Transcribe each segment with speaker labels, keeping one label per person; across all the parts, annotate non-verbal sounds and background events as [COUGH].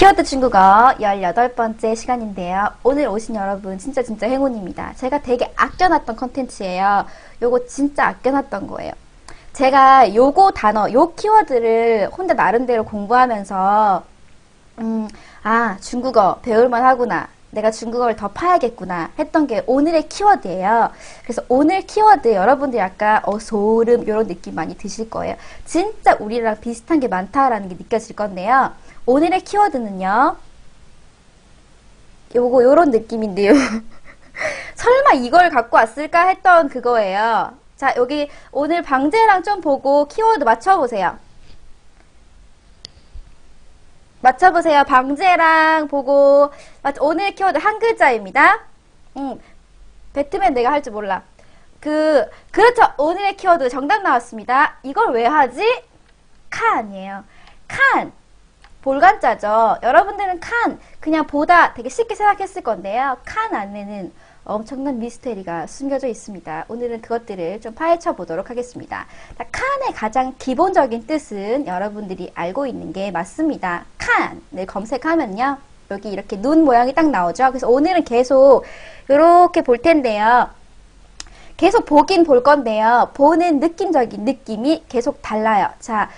Speaker 1: 키워드 중국어 18번째 시간인데요. 오늘 오신 여러분 진짜 진짜 행운입니다. 제가 되게 아껴놨던 컨텐츠예요. 요거 진짜 아껴놨던 거예요. 제가 요거 단어, 요 키워드를 혼자 나름대로 공부하면서 음, 아, 중국어 배울만 하구나. 내가 중국어를 더 파야겠구나 했던 게 오늘의 키워드예요. 그래서 오늘 키워드 여러분들 약간 어 소름 이런 느낌 많이 드실 거예요. 진짜 우리랑 비슷한 게 많다라는 게 느껴질 건데요. 오늘의 키워드는요. 요거 요런 느낌인데요. [LAUGHS] 설마 이걸 갖고 왔을까 했던 그거예요. 자, 여기 오늘 방제랑 좀 보고 키워드 맞춰보세요. 맞춰보세요. 방제랑 보고 맞- 오늘 키워드 한 글자입니다. 음, 배트맨 내가 할 줄 몰라. 그 그렇죠. 오늘의 키워드 정답 나왔습니다. 이걸 왜 하지? 칸이에요. 칸. 볼간자죠. 여러분들은 칸 그냥 보다 되게 쉽게 생각했을 건데요. 칸 안에는 엄청난 미스테리가 숨겨져 있습니다. 오늘은 그것들을 좀 파헤쳐 보도록 하겠습니다. 자, 칸의 가장 기본적인 뜻은 여러분들이 알고 있는 게 맞습니다. 칸을 검색하면요. 여기 이렇게 눈 모양이 딱 나오죠. 그래서 오늘은 계속 이렇게 볼 텐데요. 계속 보긴 볼 건데요. 보는 느낌적인 느낌이 계속 달라요. 자,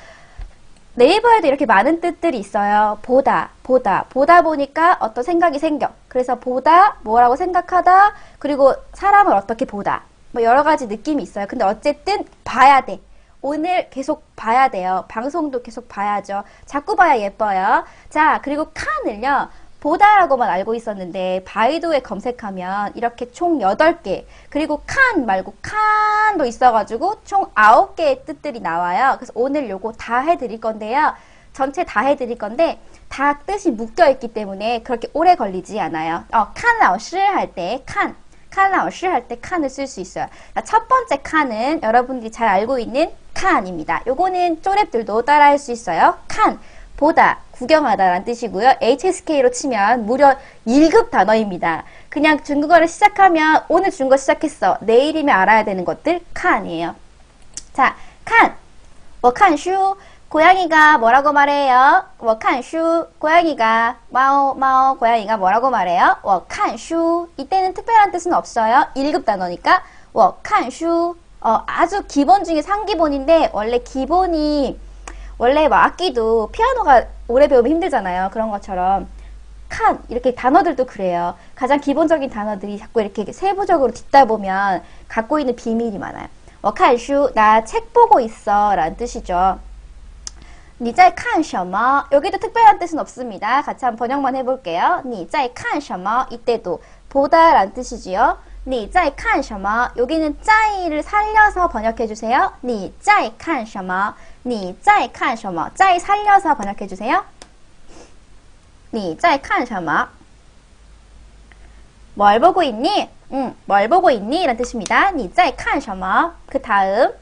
Speaker 1: 네이버에도 이렇게 많은 뜻들이 있어요. 보다, 보다, 보다 보니까 어떤 생각이 생겨. 그래서 보다, 뭐라고 생각하다, 그리고 사람을 어떻게 보다. 뭐 여러 가지 느낌이 있어요. 근데 어쨌든 봐야 돼. 오늘 계속 봐야 돼요. 방송도 계속 봐야죠. 자꾸 봐야 예뻐요. 자, 그리고 칸을요. 보다라고만 알고 있었는데 바이도에 검색하면 이렇게 총 8개 그리고 칸 말고 칸도 있어가지고 총 9개의 뜻들이 나와요. 그래서 오늘 요거 다 해드릴 건데요. 전체 다 해드릴 건데 다 뜻이 묶여있기 때문에 그렇게 오래 걸리지 않아요. 어, 칸 라오시 할때 칸, 칸 라오시 할때 칸을 쓸 수 있어요. 자, 첫 번째 칸은 여러분들이 잘 알고 있는 칸입니다. 요거는 쪼랩들도 따라할 수 있어요. 칸. 보다, 구경하다라는 뜻이고요. HSK로 치면 무려 1급 단어입니다. 그냥 중국어를 시작하면 오늘 중국어 시작했어. 내일이면 알아야 되는 것들 칸이에요. 자, 칸. 워칸슈. 고양이가 뭐라고 말해요? 워칸슈. 고양이가 마오 마오 고양이가 뭐라고 말해요? 워칸슈. 이때는 특별한 뜻은 없어요. 1급 단어니까 워칸슈. 어, 아주 기본 중에 상기본인데 원래 기본이 원래 뭐 악기도 피아노가 오래 배우면 힘들잖아요. 그런 것처럼 칸 이렇게 단어들도 그래요. 가장 기본적인 단어들이 자꾸 이렇게 세부적으로 듣다 보면 갖고 있는 비밀이 많아요. 我看书, 나 책 보고 있어 라는 뜻이죠. 你在看什么? 여기도 특별한 뜻은 없습니다. 같이 한번 번역만 해볼게요. 你在看什么? 이때도 보다 라는 뜻이지요. 你在看什么? 여기는 在를 살려서 번역해주세요. 你在看什么? 你在看什么?在 살려서 번역해주세요. 你在看什么? 뭘 보고 있니? 응, 뭘 보고 있니? 라는 뜻입니다. 你在看什么? 그 다음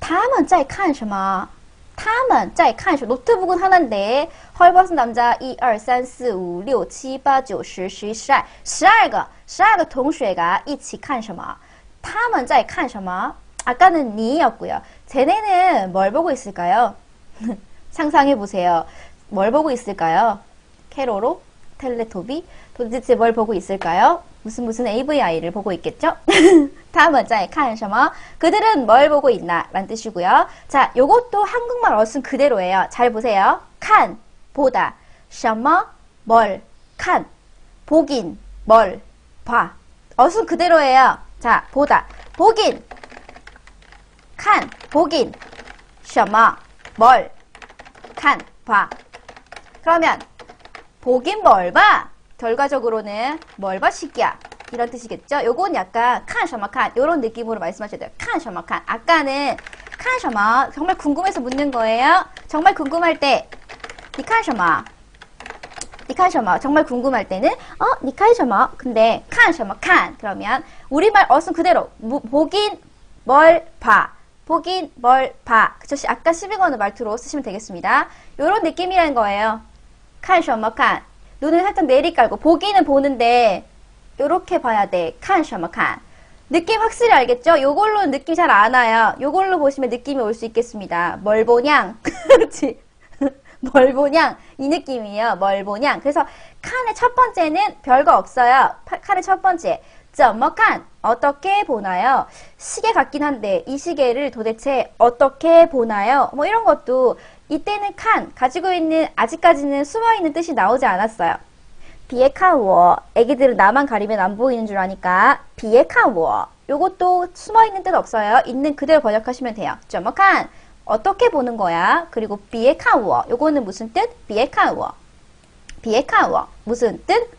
Speaker 1: 他们在看什么?他们在看什么? 노트북은 하나인데 헐벗은 남자 1, 2, 3, 4, 5, 6, 7, 8, 9, 10, 11, 12, 12个 12个 동시가 一起看什么?他们在看什么? 아까는 니였고요. 쟤네는 뭘 보고 있을까요? [LAUGHS] 상상해보세요. 뭘 보고 있을까요? 캐로로? 텔레토비? 도대체 뭘 보고 있을까요? 무슨 무슨 AVI를 보고 있겠죠? 다음 문장에 칸셔머 그들은 뭘 보고 있나? 라는 뜻이고요. 자, 요것도 한국말 어순 그대로예요. 잘 보세요. 칸, 보다. 셔머, 뭘, 칸. 보긴, 뭘, 봐. 어순 그대로예요. 자, 보다. 보긴, 칸, 보긴. 什么? 뭘, 칸, 봐. 그러면 보긴 뭘 봐? 결과적으로는 뭘 봐, 시끼야. 이런 뜻이겠죠? 요건 약간 칸, 셔마, 칸. 요런 느낌으로 말씀하셔야 돼요. 칸, 셔마, 칸. 아까는 칸, 셔마. 정말 궁금해서 묻는 거예요. 정말 궁금할 때, 니칸, 셔마. 니칸, 셔마. 정말 궁금할 때는, 어, 니칸, 셔마. 근데, 칸, 셔마, 칸. 그러면, 우리말 어순 그대로, 무- 보긴 뭘 봐. 보긴 뭘 봐. 그저 아까 11권의 말투로 쓰시면 되겠습니다. 요런 느낌이란 거예요. 칸셔머칸. 눈을 살짝 내리깔고 보기는 보는데 요렇게 봐야 돼. 칸셔머칸. 느낌 확실히 알겠죠? 요걸로 느낌 잘 안 와요. 요걸로 보시면 느낌이 올 수 있겠습니다. 뭘 보냥. [LAUGHS] 그렇지. [LAUGHS] 뭘 보냥. 이 느낌이에요. 뭘 보냥. 그래서 칸의 첫 번째는 별거 없어요. 칸의 첫 번째. 점머칸. 어떻게 보나요? 시계 같긴 한데 이 시계를 도대체 어떻게 보나요? 뭐 이런 것도 이때는 칸 가지고 있는 아직까지는 숨어 있는 뜻이 나오지 않았어요. 비에카워 애기들은 나만 가리면 안 보이는 줄 아니까 비에카워 요것도 숨어 있는 뜻 없어요. 있는 그대로 번역하시면 돼요. 점어칸 어떻게 보는 거야? 그리고 비에카워 요거는 무슨 뜻? 비에카워 비에카워 무슨 뜻?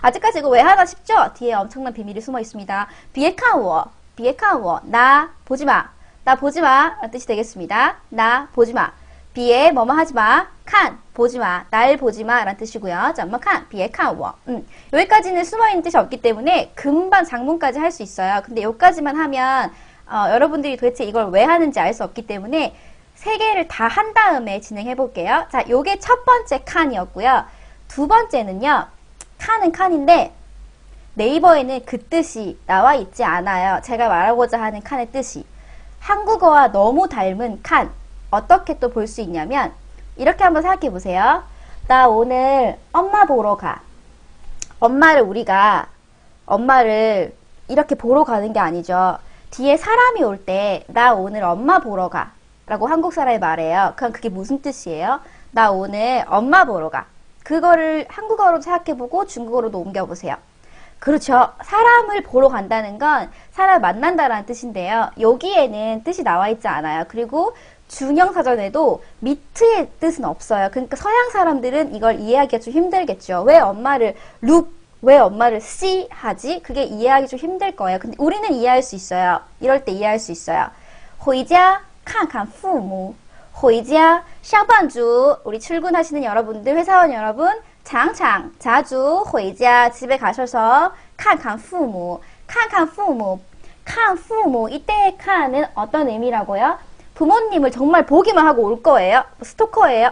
Speaker 1: 아직까지 이거 왜 하나 싶죠? 뒤에 엄청난 비밀이 숨어 있습니다. 비에 칸워 비에 칸워 나 보지 마. 나 보지 마. 라는 뜻이 되겠습니다. 나 보지 마. 비에 뭐뭐 하지 마. 칸 보지 마. 날 보지 마. 라는 뜻이고요. 잠만 칸. 비에 칸워. 음. 여기까지는 숨어 있는 뜻이 없기 때문에 금방 장문까지 할 수 있어요. 근데 여기까지만 하면 어, 여러분들이 도대체 이걸 왜 하는지 알 수 없기 때문에 세 개를 다 한 다음에 진행해 볼게요. 자, 요게 첫 번째 칸이었고요. 두 번째는요. 칸은 칸인데 네이버에는 그 뜻이 나와 있지 않아요. 제가 말하고자 하는 칸의 뜻이. 한국어와 너무 닮은 칸. 어떻게 또 볼 수 있냐면, 이렇게 한번 생각해 보세요. 나 오늘 엄마 보러 가. 엄마를 우리가, 엄마를 이렇게 보러 가는 게 아니죠. 뒤에 사람이 올 때, 나 오늘 엄마 보러 가. 라고 한국 사람이 말해요. 그럼 그게 무슨 뜻이에요? 나 오늘 엄마 보러 가. 그거를 한국어로 생각해보고 중국어로도 옮겨보세요. 그렇죠. 사람을 보러 간다는 건 사람을 만난다라는 뜻인데요. 여기에는 뜻이 나와 있지 않아요. 그리고 중형 사전에도 미트의 뜻은 없어요. 그러니까 서양 사람들은 이걸 이해하기가 좀 힘들겠죠. 왜 엄마를 룩, 왜 엄마를 씨 하지? 그게 이해하기 좀 힘들 거예요. 근데 우리는 이해할 수 있어요. 이럴 때 이해할 수 있어요. 호이자 칸칸 푸무 回家上班族 우리 출근하시는 여러분들, 회사원 여러분, 장장 자주 回家 집에 가셔서 看看父母,看看父母,看父母 이때의 칸은 어떤 의미라고요? 부모님을 정말 보기만 하고 올 거예요. 스토커예요.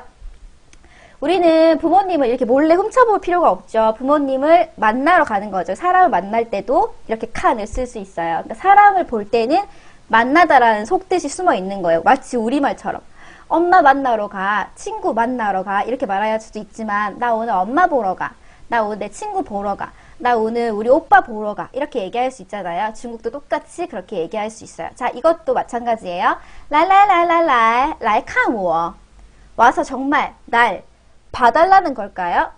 Speaker 1: 우리는 부모님을 이렇게 몰래 훔쳐볼 필요가 없죠. 부모님을 만나러 가는 거죠. 사람을 만날 때도 이렇게 칸을 쓸 수 있어요. 그러니까 사람을 볼 때는 만나다라는 속뜻이 숨어 있는 거예요. 마치 우리말처럼. 엄마 만나러 가, 친구 만나러 가 이렇게 말할 수도 있지만 나 오늘 엄마 보러 가, 나 오늘 내 친구 보러 가, 나 오늘 우리 오빠 보러 가 이렇게 얘기할 수 있잖아요. 중국도 똑같이 그렇게 얘기할 수 있어요. 자 이것도 마찬가지예요. 라라라라라 라이카무어 와서 정말 날 봐달라는 걸까요?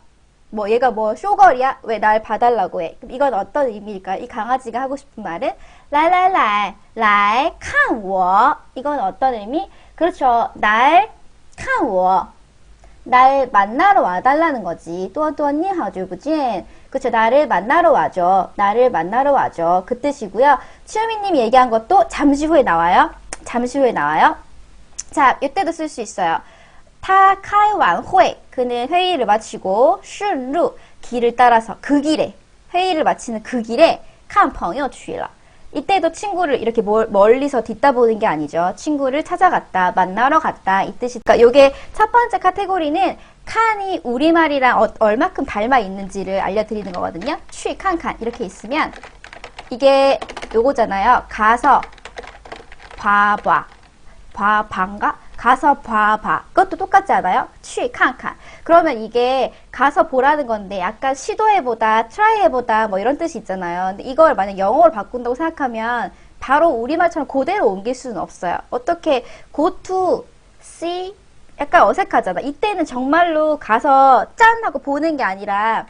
Speaker 1: 뭐 얘가 뭐 쇼걸이야? 왜 날 봐달라고 해? 그럼 이건 어떤 의미일까요? 이 강아지가 하고 싶은 말은 라라라 라이 칸워 이건 어떤 의미? 그렇죠. 날, 看我날 만나러 와달라는 거지. 또또니 하주부진. 그렇죠. 나를 만나러 와줘. 나를 만나러 와줘. 그 뜻이고요. 치유미님이 얘기한 것도 잠시 후에 나와요. 잠시 후에 나와요. 자, 이때도 쓸 수 있어요. 타카이완회 그는 회의를 마치고 슌루 길을 따라서 그 길에 회의를 마치는 그 길에 칸펑요 취라 이때도 친구를 이렇게 멀- 멀리서 뒷다보는 게 아니죠. 친구를 찾아갔다, 만나러 갔다 이 뜻이. 그러니까 요게 첫 번째 카테고리는 칸이 우리말이랑 어- 얼마큼 닮아 있는지를 알려드리는 거거든요. 취, 칸, 칸 이렇게 있으면 이게 요거잖아요. 가서 봐봐. 봐봐인가? 가서 봐봐. 그것도 똑같지 않아요? 취, 칸칸. 그러면 이게 가서 보라는 건데 약간 시도해보다, 트라이해보다 뭐 이런 뜻이 있잖아요. 근데 이걸 만약 영어로 바꾼다고 생각하면 바로 우리말처럼 그대로 옮길 수는 없어요. 어떻게 go to see? 약간 어색하잖아. 이때는 정말로 가서 짠! 하고 보는 게 아니라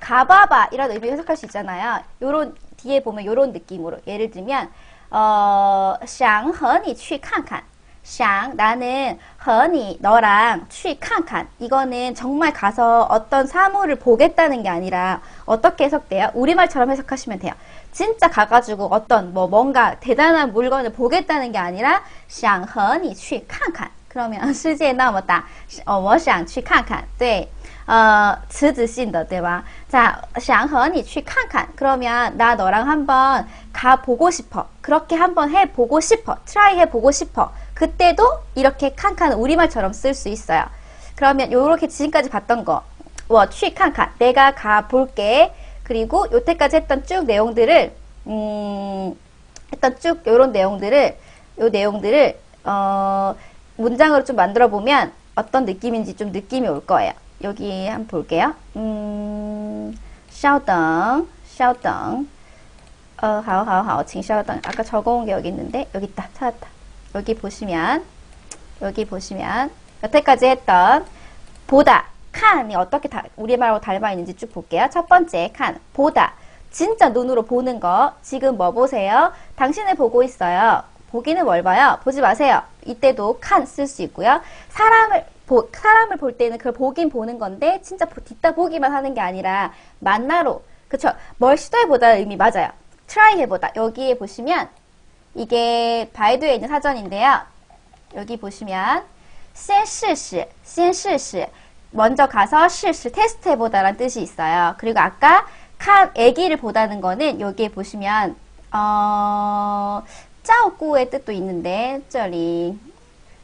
Speaker 1: 가봐봐 이런 의미로 해석할 수 있잖아요. 요런 뒤에 보면 요런 느낌으로 예를 들면 어, 想和你去看看. 想 나는 和你 너랑 去看看 이거는 정말 가서 어떤 사물을 보겠다는 게 아니라 어떻게 해석돼요? 우리말처럼 해석하시면 돼요. 진짜 가가지고 어떤 뭐 뭔가 대단한 물건을 보겠다는 게 아니라 想和你去看看 그러면 世界那么大哦我想去看看对呃辞职性的对吧 자, 想和你去看看 그러면 나 너랑 한번 가 보고 싶어. 그렇게 한번 해 보고 싶어. 트라이 해 보고 싶어. 그때도 이렇게 칸칸 우리말처럼 쓸 수 있어요. 그러면 요렇게 지금까지 봤던 거. 我去看看 내가 가 볼게. 그리고 요때까지 했던 쭉 내용들을 음 했던 쭉 요런 내용들을 요 내용들을 어 문장으로 좀 만들어 보면 어떤 느낌인지 좀 느낌이 올 거예요. 여기 한번 볼게요. 음, 稍等,稍等. 어, 好好好,请稍等. 아까 적어온 게 여기 있는데 여기 있다. 찾았다. 여기 보시면 여기 보시면 여태까지 했던 보다 칸이 어떻게 다, 우리말하고 닮아 있는지 쭉 볼게요. 첫 번째 칸 보다 진짜 눈으로 보는 거 지금 뭐 보세요? 당신을 보고 있어요. 보기는 뭘 봐요? 보지 마세요. 이때도 칸 쓸 수 있고요. 사람을 보, 사람을 볼 때는 그걸 보긴 보는 건데 진짜 보- 뒷다 보기만 하는 게 아니라 만나로 그쵸? 뭘 시도해보다는 의미 맞아요. 트라이 해보다 여기에 보시면 이게 바이두에 있는 사전인데요. 여기 보시면 先试试,先试试. 먼저 가서 试试 테스트 해보다라는 뜻이 있어요. 그리고 아까 칸 애기를 보다는 거는 여기에 보시면 어 짜오꾸의 뜻도 있는데 这里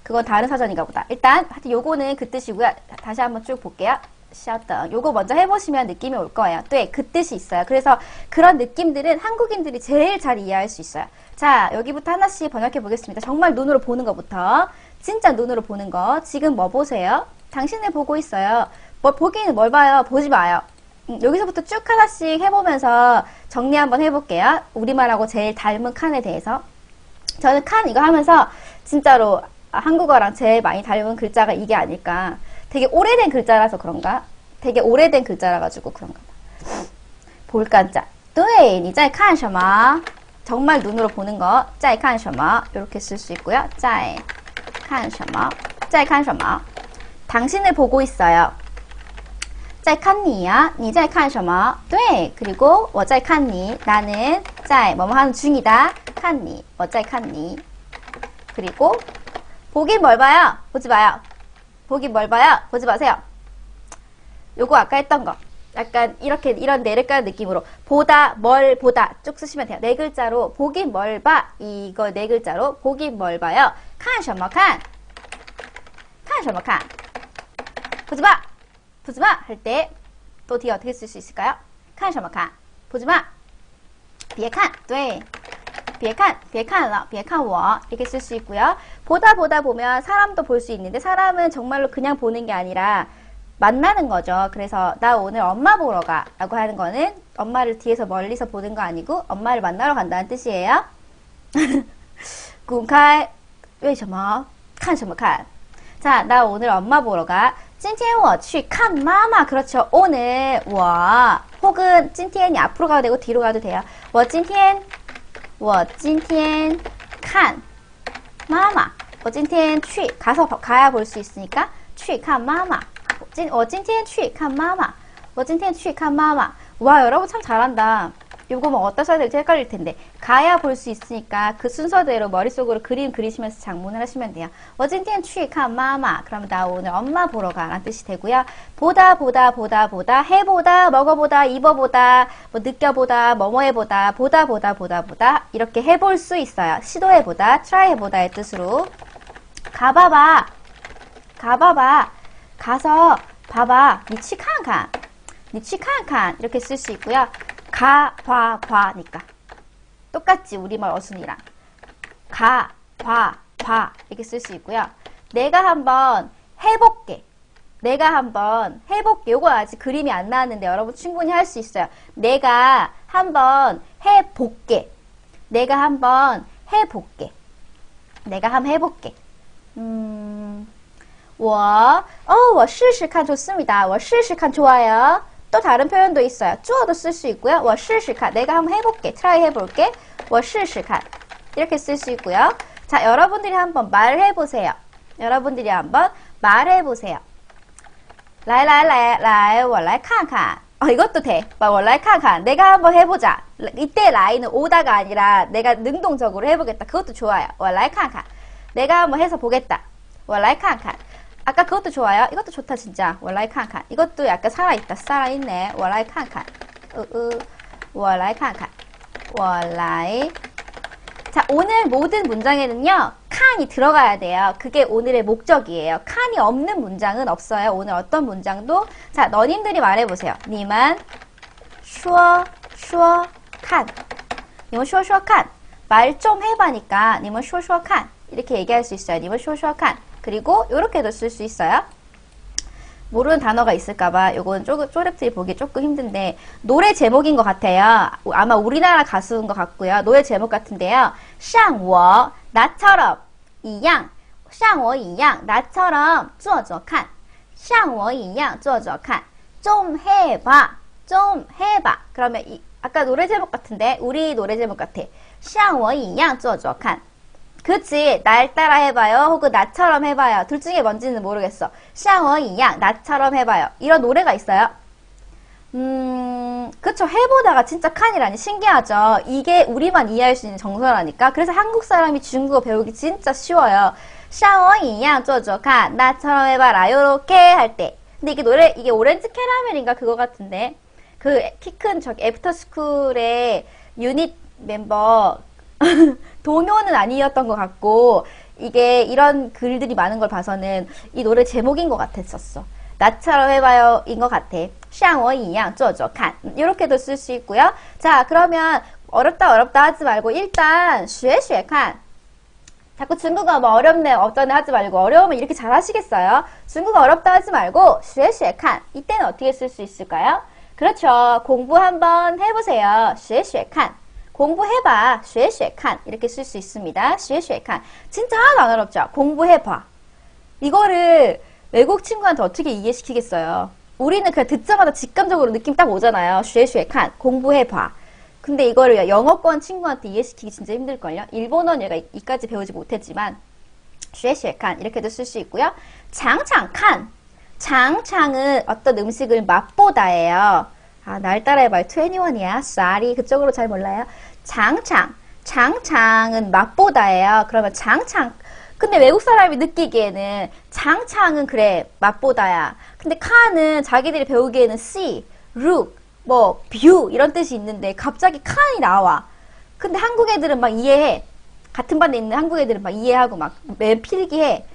Speaker 1: 그건 다른 사전인가 보다. 일단 하여튼 요거는 그 뜻이고요. 다시 한번 쭉 볼게요. 샤더. 요거 먼저 해보시면 느낌이 올 거예요. 네, 그 뜻이 있어요. 그래서 그런 느낌들은 한국인들이 제일 잘 이해할 수 있어요. 자, 여기부터 하나씩 번역해 보겠습니다. 정말 눈으로 보는 것부터. 진짜 눈으로 보는 거. 지금 뭐 보세요? 당신을 보고 있어요. 뭐 보기는 뭘 봐요? 보지 마요. 음, 여기서부터 쭉 하나씩 해보면서 정리 한번 해볼게요. 우리말하고 제일 닮은 칸에 대해서. 저는 칸 이거 하면서 진짜로 한국어랑 제일 많이 닮은 글자가 이게 아닐까. 되게 오래된 글자라서 그런가? 되게 오래된 글자라 가지고 그런가 봐. 볼간자. 对,你在看什么? 정말 눈으로 보는 거. 在看什么? 이렇게 쓸 수 있고요. 在看什么?在看什么? 당신을 보고 있어요. 在看你呀,你在看什么?对. 그리고 我在看你. 나는 在 뭐뭐 하는 중이다. 看你.我在看你. 그리고 보긴 뭘 봐요? 보지 마요. 보기 뭘 봐요? 보지 마세요. 요거 아까 했던 거. 약간 이렇게 이런 내릴까는 느낌으로 보다 뭘 보다 쭉 쓰시면 돼요. 네 글자로 보기 뭘 봐. 이거 네 글자로 보기 뭘 봐요. 칸셔머칸. 칸셔머칸. 보지 마. 보지 마 할 때 또 뒤에 어떻게 쓸 수 있을까요? 칸셔머칸. 보지 마. 비에 칸. 네. 别看,别看了,别看我 이렇게 쓸 수 있고요. 보다 보다 보면 사람도 볼 수 있는데 사람은 정말로 그냥 보는 게 아니라 만나는 거죠. 그래서 나 오늘 엄마 보러 가 라고 하는 거는 엄마를 뒤에서 멀리서 보는 거 아니고 엄마를 만나러 간다는 뜻이에요. [LAUGHS] 公开为什么看什么看 자, 나 오늘 엄마 보러 가. 今天我去看妈妈. 그렇죠. 오늘 我 혹은 今天이 앞으로 가도 되고 뒤로 가도 돼요. 我今天 我今天看妈妈.我今天去 가서 봐- 가야 볼 수 있으니까 去看妈妈.我今天去看妈妈.我今天去看妈妈. 와, 여러분 참 잘한다. 요거 뭐 어디다 써야 될지 헷갈릴 텐데 가야 볼 수 있으니까 그 순서대로 머릿속으로 그림 그리시면서 작문을 하시면 돼요. 어젠티엔 취카 마마 그럼 나 오늘 엄마 보러 가라는 뜻이 되고요. 보다 보다 보다 보다 해보다 먹어보다 입어보다 뭐 느껴보다 뭐뭐해보다 보다 보다 보다 보다 이렇게 해볼 수 있어요. 시도해보다 트라이해보다의 뜻으로 가봐봐 가봐봐 가서 봐봐 니치칸칸 니치칸칸 이렇게 쓸 수 있고요. 가, 봐, 봐니까 똑같지 우리말 어순이랑 가, 봐, 봐 이렇게 쓸 수 있고요. 내가 한번 해볼게. 내가 한번 해볼게. 요거 아직 그림이 안 나왔는데 여러분 충분히 할 수 있어요. 내가 한번 해볼게. 내가 한번 해볼게. 내가 한번 해볼게. 음, 我, 어, 我试试看 좋습니다. 我试试看 좋아요. 또 다른 표현도 있어요. 주어도 쓸 수 있고요. 我试试看 내가 한번 해볼게. 트라이 해볼게. 我试试看 이렇게 쓸 수 있고요. 자, 여러분들이 한번 말해보세요. 여러분들이 한번 말해보세요. 来来来来我来看看 어, 이것도 돼. 我来看看 내가 한번 해보자. 이때 라이는 오다가 아니라 내가 능동적으로 해보겠다. 그것도 좋아요. 我来看看 내가 한번 해서 보겠다. 我来看看 아까 그것도 좋아요. 이것도 좋다 진짜. 월라이 칸칸. 이것도 약간 살아있다. 살아있네. 월라이 칸칸. 으으. 월라이 칸칸. 월라이. 자, 오늘 모든 문장에는요. 칸이 들어가야 돼요. 그게 오늘의 목적이에요. 칸이 없는 문장은 없어요. 오늘 어떤 문장도. 자, 너님들이 말해보세요. 니만 슈어 칸. 니만 슈어 칸. 말 좀 해봐니까 니만 슈어 칸. 이렇게 얘기할 수 있어요. 니만 슈어 칸. 그리고 이렇게도 쓸 수 있어요. 모르는 단어가 있을까봐 이건 쪼렙들이 보기 조금 힘든데 노래 제목인 것 같아요. 아마 우리나라 가수인 것 같고요. 노래 제목 같은데요. 샹워 나처럼 이양 샹워 이양 나처럼 쪼저칸 샹워 이양 쪼저칸 좀 해봐 좀 해봐 그러면 이, 아까 노래 제목 같은데 우리 노래 제목 같아 샹워 이양 쪼저칸 그치 날 따라 해봐요 혹은 나처럼 해봐요. 둘 중에 뭔지는 모르겠어. 샤워이양 나처럼 해봐요. 이런 노래가 있어요? 음 그쵸. 해보다가 진짜 칸이라니. 신기하죠. 이게 우리만 이해할 수 있는 정서라니까. 그래서 한국 사람이 중국어 배우기 진짜 쉬워요. 샤워이양 쪼쪼카 나처럼 해봐라 요렇게 할 때. 근데 이게 노래 이게 오렌지 캐러멜인가 그거 같은데? 그 키 큰 저기 애프터스쿨의 유닛 멤버 [LAUGHS] 동요는 아니었던 것 같고 이게 이런 글들이 많은 걸 봐서는 이 노래 제목인 것 같았었어. 나처럼 해봐요 인 것 같아. 샹워이양 쪼쪼칸 이렇게도 음, 쓸수 있고요. 자 그러면 어렵다 어렵다 하지 말고 일단 쉐쉐칸 자꾸 중국어 뭐 어렵네 없다네 하지 말고 어려우면 이렇게 잘 하시겠어요? 중국어 어렵다 하지 말고 쉐쉐 칸 이때는 어떻게 쓸 수 있을까요? 그렇죠 공부 한번 해보세요 쉐쉐 칸 공부해봐. 学学看 이렇게 쓸 수 있습니다. 学学看 진짜 하나도 안 어렵죠? 공부해봐. 이거를 외국 친구한테 어떻게 이해시키겠어요? 우리는 그냥 듣자마자 직감적으로 느낌 딱 오잖아요. 学学看 공부해봐. 근데 이거를 영어권 친구한테 이해시키기 진짜 힘들걸요? 일본어는 얘가 이- 이까지 배우지 못했지만 学学看 이렇게도 쓸 수 있고요. 장창칸 장창은 어떤 음식을 맛보다예요. 아, 날 따라해봐요. 21이야. 쌀이 그쪽으로 잘 몰라요. 장창 장창은 맛보다예요. 그러면 장창 근데 외국 사람이 느끼기에는 장창은 그래 맛보다야. 근데 칸은 자기들이 배우기에는 see, look, 뭐 view 이런 뜻이 있는데 갑자기 칸이 나와. 근데 한국 애들은 막 이해해. 같은 반에 있는 한국 애들은 막 이해하고 막맨 필기해.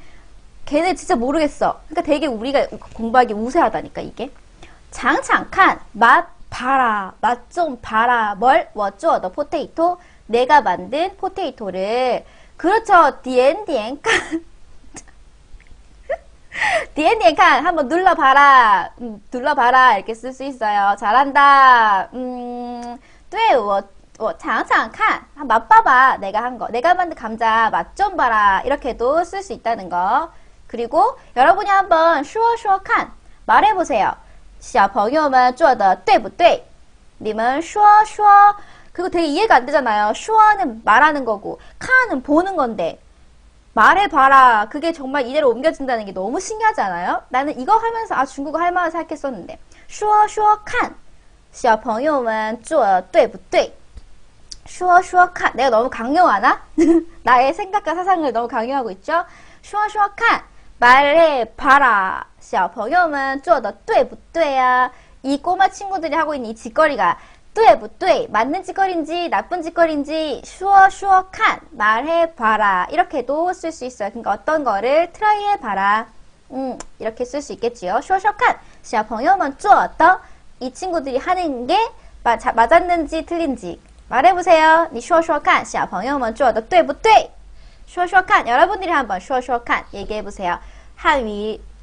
Speaker 1: 걔네 진짜 모르겠어. 그러니까 되게 우리가 공부하기 우세하다니까 이게. 장창칸 맛 봐라 맛 좀 봐라 뭘? 워쭈어 더 포테이토? 내가 만든 포테이토를. 그렇죠. 디엔디엔칸. 디엔디엔칸. [LAUGHS] 한번 눌러봐라. 음, 눌러봐라. 이렇게 쓸 수 있어요. 잘한다. 음, 对我 어, 장창칸. 맛봐봐. 내가 한 거. 내가 만든 감자 맛 좀 봐라. 이렇게도 쓸 수 있다는 거. 그리고 여러분이 한번 슈어슈어칸 말해보세요. 小朋友们做的对不对？你们说说 그거 되게 이해가 안 되잖아요. 说는 말하는 거고 看은 보는 건데 말해봐라. 그게 정말 이대로 옮겨진다는 게 너무 신기하지 않아요? 나는 이거 하면서 아 중국어 할 만한 생각했었는데 说说看小朋友们做的对不对？说说看 내가 너무 강요하나? [LAUGHS] 나의 생각과 사상을 너무 강요하고 있죠? 说说看 말해봐라. 小朋友们做的对不对啊? 이 꼬마 친구들이 하고 있는 이 짓거리가 对不对? 맞는 짓거리인지 나쁜 짓거리인지 说说看 말해봐라. 이렇게도 쓸 수 있어요. 그러니까 어떤 거를 트라이 해봐라. 음, 이렇게 쓸 수 있겠지요. 说说看小朋友们做的이 친구들이 하는 게 마- 자- 맞았는지 틀린지 말해보세요. 你说说看小朋友们做的对不对?说说看 여러분들이 한번 说说看 얘기해 보세요. 한위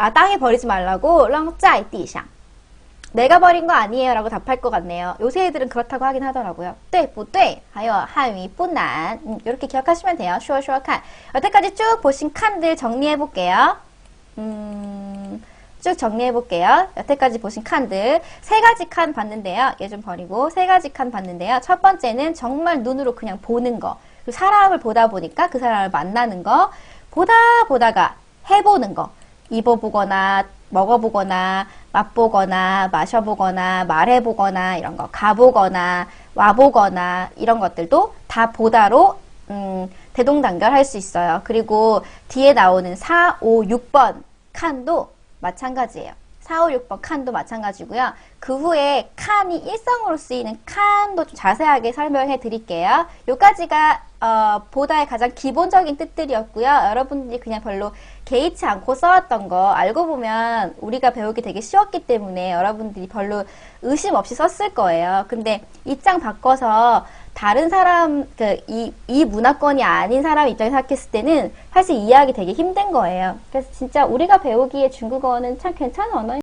Speaker 1: 아, 땅에 버리지 말라고 렁짜이 띠샹. 내가 버린 거 아니에요 라고 답할 것 같네요. 요새 애들은 그렇다고 하긴 하더라고요. 네, 부대, 하여 하위 뿐난. 음, 이렇게 기억하시면 돼요. 슈어 슈어 칸. 여태까지 쭉 보신 칸들 정리해 볼게요. 음, 쭉 정리해 볼게요. 여태까지 보신 칸들 세 가지 칸 봤는데요. 얘 좀 버리고 세 가지 칸 봤는데요. 첫 번째는 정말 눈으로 그냥 보는 거. 그 사람을 보다 보니까 그 사람을 만나는 거. 보다 보다가 해보는 거. 입어보거나 먹어보거나 맛보거나 마셔보거나 말해보거나 이런 거 가보거나 와보거나 이런 것들도 다 보다로 음, 대동단결 할 수 있어요. 그리고 뒤에 나오는 4, 5, 6번 칸도 마찬가지예요. 4, 5, 6번 칸도 마찬가지고요. 그 후에 칸이 일성으로 쓰이는 칸도 좀 자세하게 설명해 드릴게요. 요까지가 어, 보다의 가장 기본적인 뜻들이었고요. 여러분들이 그냥 별로 개의치 않고 써왔던 거 알고 보면 우리가 배우기 되게 쉬웠기 때문에 여러분들이 별로 의심 없이 썼을 거예요. 근데 입장 바꿔서 다른 사람, 그, 이, 이 문화권이 아닌 사람 입장에서 생각했을 때는 사실 이해하기 되게 힘든 거예요. 그래서 진짜 우리가 배우기에 중국어는 참 괜찮은 언어인